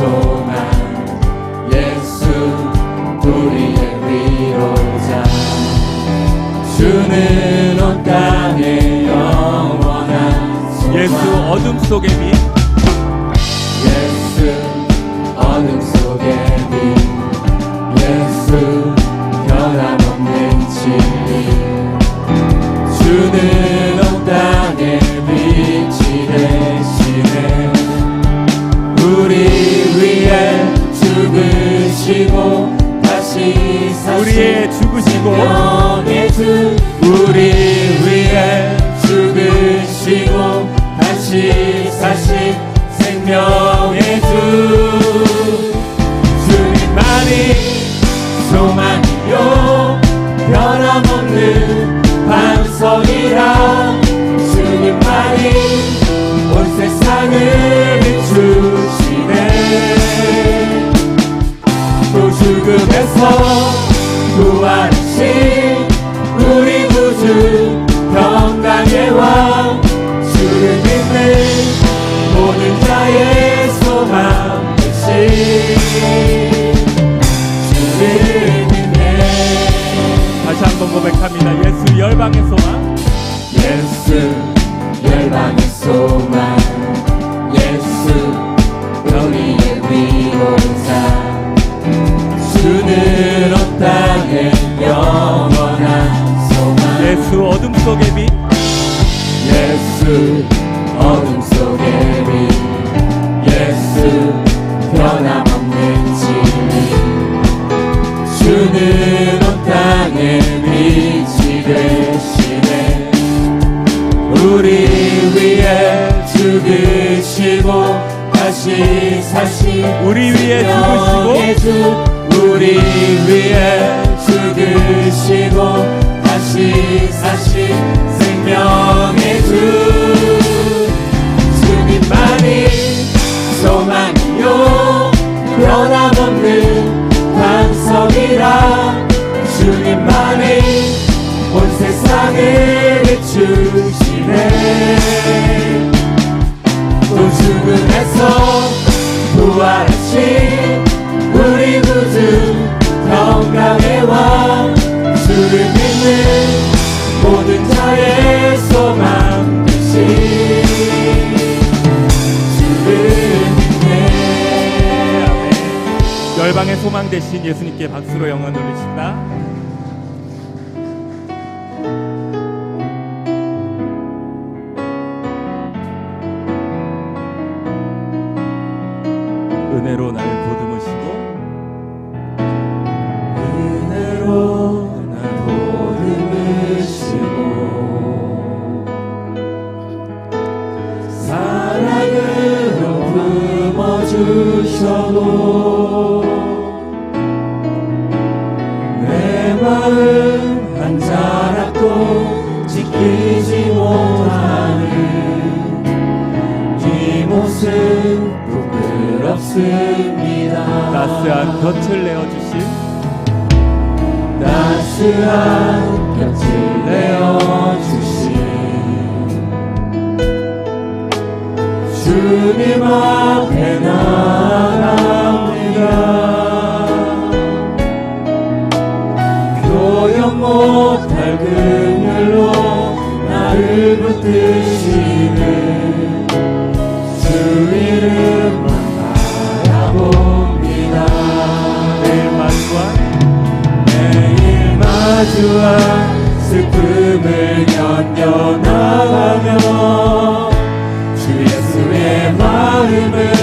소망 예수 우리의 위로자. 주는 온 땅에 영원한 예수 어둠 속의 빛 없는 반석이라 주님만이 온 세상을 예수 어둠 속의 빛 예수 어둠 속의 빛 예수 변함없는 진리. 주는 온 땅에 빛이 되시네 우리 위에 죽으시고 다시 사신 우리 위에 주 우리 위에 죽으시고 다시 사신 생명의 주. 주님만이 소망이요. 변함없는 반석이라. 주님만이 온 세상을 비추시네. 또 죽음에서 부활하신 우리 구주 평강의 왕 주를 믿는 모든 자의 소망 되신 주를 열방의 소망 되신 예수님께 박수로 영원 돌리십니다 부끄럽습니다. 따스한 곁을 내어주신 따스한 곁을 내어주신 주님 앞에 나갑니다. 표현 못할 그늘로 나를 붙드시 주한 슬픔을 견뎌 나가며 주 예수의 마음을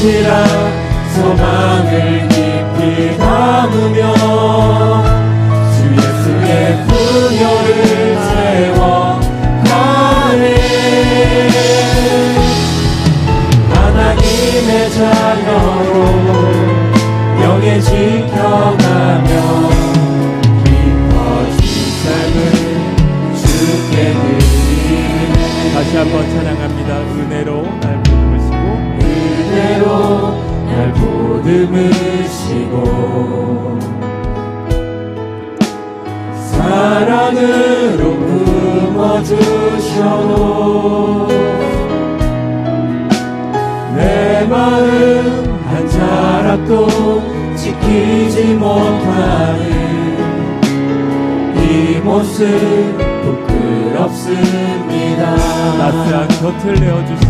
것이라 소망을 깊이 담으며 주 예수의 부여를 세워가네 하나님의 자녀로 영에 지켜가며 다시 한번 찬양합니다. 은혜로 날 부르. 은혜로 날 보듬으시고 사랑으로 품어주셔도 내 마음 한 자락도 지키지 못하는 이 모습 부끄럽습니다. 나스한 곁을 내어주시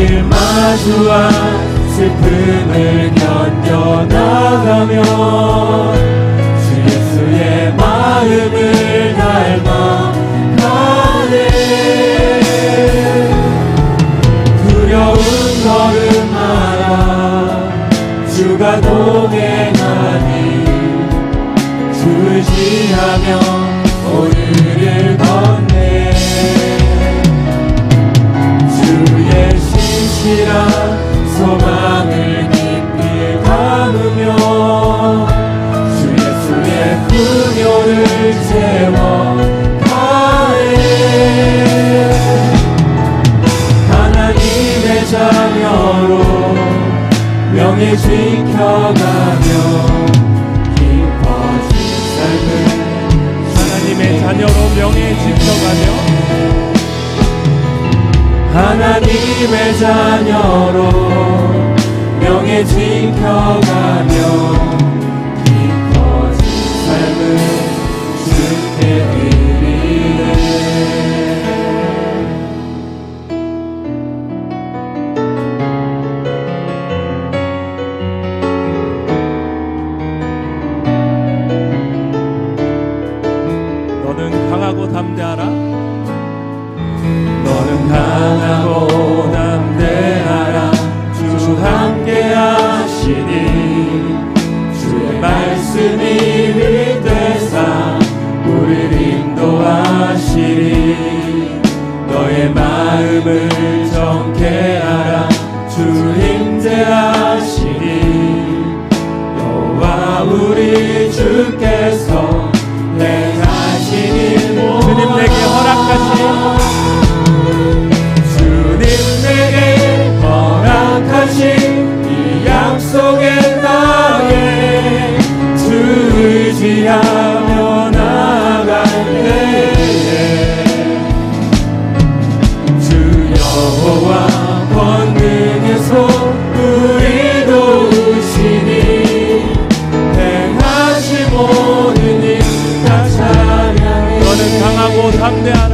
저주와 슬픔을 견뎌. so. 지켜가며 우리를 인도하시리. 너의 마음을 정케 담대한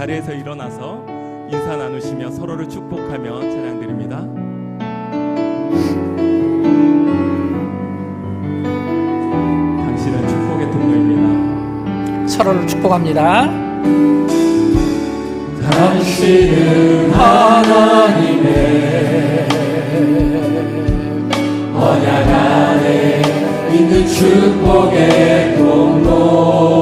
자리에서 일어나서 인사 나누시며 서로를 축복하며 서로를 축복합니다. 당신은 하나님의 언약 안에 있는 축복의 통로